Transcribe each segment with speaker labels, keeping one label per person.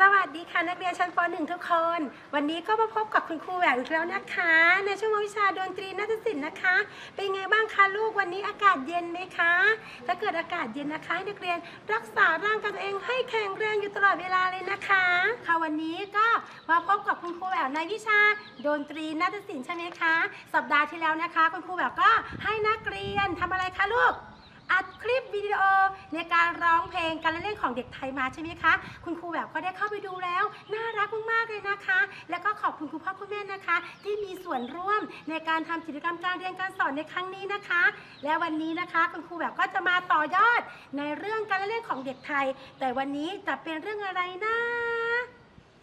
Speaker 1: สวัสดีค่ะนักเรียนชั้นป .1 ทุกคน วันนี้ก็มาพบกับคุณครูแหววอีกแล้วนะคะ ในช่วงวิชาดนตรีนาฏศิลป์นะคะ เป็นไงบ้างคะลูกวันนี้อากาศเย็นไหมคะ ถ้าเกิดอากาศเย็นนะคะให้นักเรียนรักษาร่างกายตัวเองให้แข็งแรงอยู่ตลอดเวลาเลยนะคะ ค่ะวันนี้ก็มาพบกับคุณครูแหววในวิชาดนตรีนาฏศิลป์ใช่ไหมคะ สัปดาห์ที่แล้วนะคะ คุณครูแหววก็ให้นักเรียนทำอะไรคะลูก อัดคลิปวิดีโอในการร้องเพลงการเล่นของเด็กไทยมาใช่ไหมคะ คุณครูแบบก็ได้เข้าไปดูแล้ว น่ารักมากๆเลยนะคะ แล้วก็ขอบคุณคุณพ่อคุณแม่นะคะ ที่มีส่วนร่วมในการทำกิจกรรมการเรียนการสอนในครั้งนี้นะคะ และวันนี้นะคะคุณครูแบบก็จะมาต่อยอดในเรื่องการเล่นของเด็กไทย แต่วันนี้จะเป็นเรื่องอะไรนะ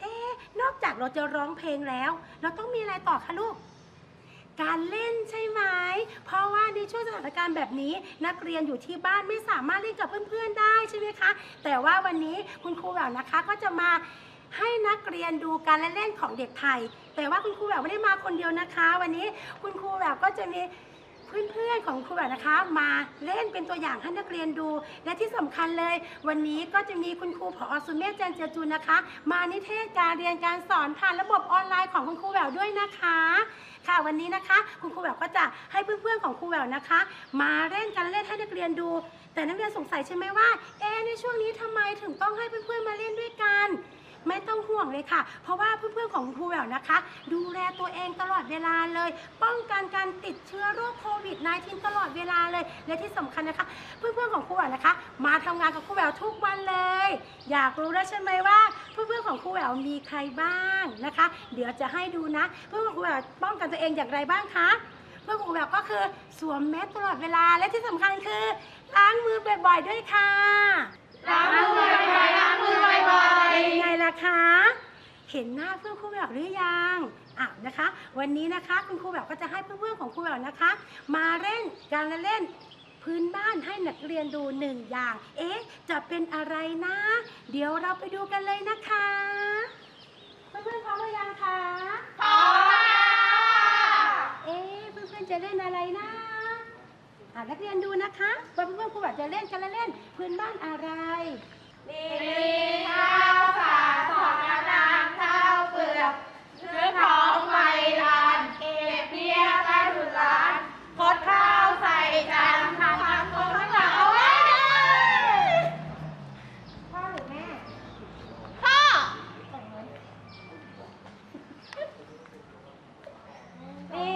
Speaker 1: เอ๊นอกจากเราจะร้องเพลงแล้ว เราต้องมีอะไรต่อคะลูก การเล่นใช่ไหม เพราะว่าในช่วงสถานการณ์แบบนี้นักเรียนอยู่ที่บ้านไม่สามารถเล่นกับเพื่อนๆได้ใช่ไหมคะ แต่ว่าวันนี้คุณครูแบบนะคะก็จะมาให้นักเรียนดูการเล่นของเด็กไทย แต่ว่าคุณครูแบบไม่ได้มาคนเดียวนะคะ วันนี้คุณครูแบบก็จะมี เพื่อนๆของครูแบบนะคะ มาเล่นเป็นตัวอย่างให้นักเรียนดู และที่สำคัญเลย วันนี้ก็จะมีคุณครูผอสุเมธจันเจจูนนะคะ มานิเทศการเรียนการสอนผ่านระบบออนไลน์ของคุณครูแบบด้วยนะคะ ค่ะวันนี้นะคะ คุณครูแบบก็จะให้เพื่อนๆของครูแบบนะคะ มาเล่นกันเล่นให้นักเรียนดู แต่นักเรียนสงสัยใช่ไหมว่าเอ๊ในช่วงนี้ทำไมถึงต้องให้เพื่อนๆมาเล่นด้วยกัน ไม่ต้องห่วงเลยค่ะ เพราะว่าเพื่อนๆของครูแบบนะคะ ดูแลตัวเองตลอดเวลาเลย ป้องกันการติดเชื้อโรคโควิด -19 ตลอดเวลาเลย และที่สำคัญนะคะ เพื่อนๆของครูแบบนะคะ มาทำงานกับครูแบบทุกวันเลย อยากรู้แล้วใช่ไหมว่าเพื่อนๆของครูแบบมีใครบ้างนะคะ เดี๋ยวจะให้ดูนะ เพื่อนๆของครูแบบป้องกันตัวเองอย่างไรบ้างคะเพื่อนของครูแบบก็คือสวมแมสตลอดเวลาและที่สำคัญคือล้างมือบ่อยๆด้วยค่ะ
Speaker 2: ล้างมือบ่อยๆล้างมือบ่อยๆ
Speaker 1: เป็นไงล่ะคะ เห็นหน้าเพื่อนครูแบบหรือยังอะนะคะ วันนี้นะคะคุณครูแบบก็จะให้เพื่อนๆของครูแบบนะคะ มาเล่นการละเล่นพื้นบ้านให้นักเรียนดูหนึ่งอย่าง เอ๊ะ จะเป็นอะไรนะ เดี๋ยวเราไปดูกันเลยนะคะ เพื่อนๆพร้อมหรือยังคะ
Speaker 2: พร้อมค่ะ
Speaker 1: เอ๊ะ เพื่อนๆจะเล่นอะไรนะอะนักเรียนดูนะคะว่าเพื่อนๆครูแบบจะเล่นกันละเล่นพื้นบ้านอะไร
Speaker 2: มีข้าวสารสองกระดานข้าวเปลือกเนื้อของใบลานเก็บเบี้ยใต้ถุนร้านกดข้าวใส่จานทำทำคนข้างหลังเอาไว้เลย
Speaker 1: พ่อหรือแม่
Speaker 2: พ่อ มี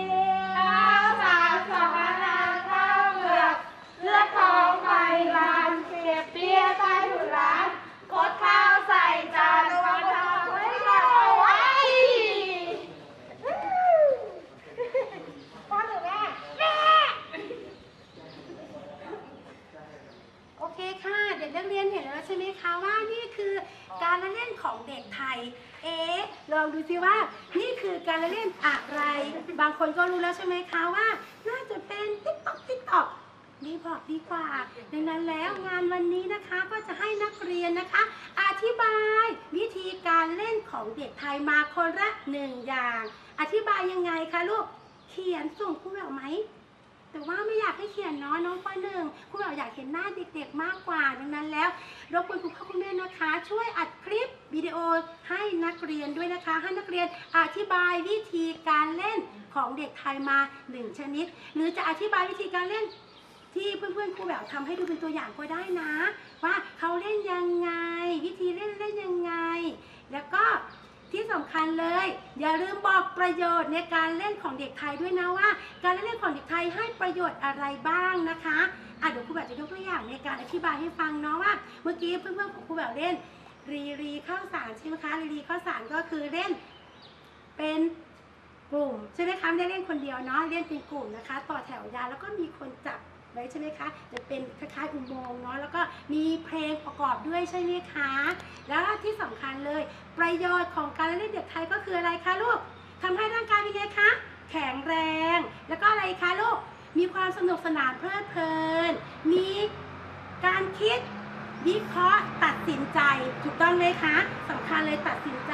Speaker 2: ข้าวสารสองกระดานข้าวเปลือกเลือดของใบลานเก็บเบี้ยใต้ถุนร้านกดข้าวใส่จานวางทำไว้เอาไว้
Speaker 1: พ่อหรือแม่
Speaker 2: แม่
Speaker 1: โอเคค่ะ เด็กนักเรียนเห็นแล้วใช่ไหมคะว่านี่คือการละเล่น ของเด็กไทย เอ๊ะลองดูสิว่า นี่คือการเล่นอะไร บางคนก็รู้แล้วใช่ไหมคะว่า น่าจะเป็นติ๊กต็อกติ๊กต็อกรีบบอกดีกว่าดังนั้นแล้วงานวันนี้นะคะก็จะให้นักเรียนนะคะ อธิบายวิธีการเล่นของเด็กไทยมาคนละหนึ่งอย่าง อธิบายยังไงคะลูก เขียนส่งครูแบบไหม แต่ว่าไม่อยากให้เขียนเน้อยน้องปหนึ่งครูแบบอยากเห็นหน้าเด็กๆมากกว่าดังนั้นแล้วรบกวนคุณพ่อคุณแม่นะคะ ช่วยอัดคลิปวิดีโอให้นักเรียนด้วยนะคะ ให้นักเรียนอธิบายวิธีการเล่นของเด็กไทยมาหนึ่งชนิด หรือจะอธิบายวิธีการเล่นที่เพื่อนๆครูแบบทำให้ดูเป็นตัวอย่างก็ได้นะ ว่าเขาเล่นยังไง วิธีเล่นเล่นยังไง แล้วก็ที่สำคัญเลย อย่าลืมบอกประโยชน์ในการเล่นของเด็กไทยด้วยนะว่า การเล่นของเด็กไทยให้ประโยชน์อะไรบ้างนะคะอะเดี๋ยวครูแบบจะยกตัวอย่างในการอธิบายให้ฟังเนาะว่า เมื่อกี้เพื่อนๆของครูแบบเล่นรีรีข้าวสารใช่ไหมคะรีรีข้าวสารก็คือเล่นเป็นกลุ่มใช่ไหมคะไม่ได้เล่นคนเดียวเนาะเล่นเป็นกลุ่มนะคะ ต่อแถวยาวแล้วก็มีคนจับ ไว้ใช่ไหมคะ จะเป็นคล้ายๆอุโมงค์เนาะแล้วก็มีเพลงประกอบด้วยใช่ไหมคะ แล้วที่สำคัญเลยประโยชน์ของการเล่นเด็กไทยก็คืออะไรคะลูกทำให้ร่างกายเป็นไงคะ แข็งแรง แล้วก็อะไรคะลูกมีความสนุกสนานเพลิดเพลิน มีการคิดวิเคราะห์ตัดสินใจถูกต้องไหมคะสำคัญเลยตัดสินใจ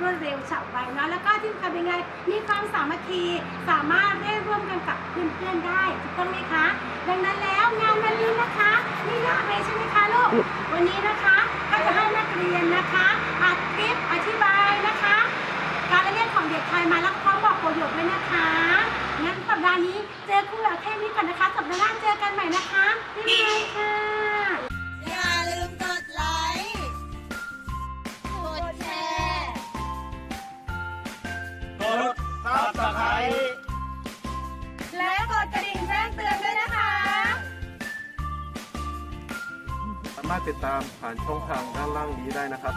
Speaker 1: รวดเร็วฉับไวเนาะแล้วก็ที่สำคัญเป็นไงมีความสามัคคีสามารถเล่นร่วมกันกับ เพื่อนๆได้ถูกต้องไหมคะ ดังนั้นแล้วงานวันนี้นะคะไม่ยากเลยใช่ไหมคะลูกวันนี้นะคะก็จะให้นักเรียนนะคะอัดคลิปอธิบา
Speaker 3: ยนะคะ การเรียนข
Speaker 1: องเด็กไทยมาแล้วพร้อมบอกประโยคด้วยนะ
Speaker 2: คะงั้นสัปดาห์นี้เจอครู
Speaker 1: แบบเท่นี้ก่อนนะคะสัปดาห์หน้าเจอกันใหม่นะคะ
Speaker 2: บ๊ายบาค่ะามารถติดตามผ่านช่องทางด้านล่างนี้ได้นะครับ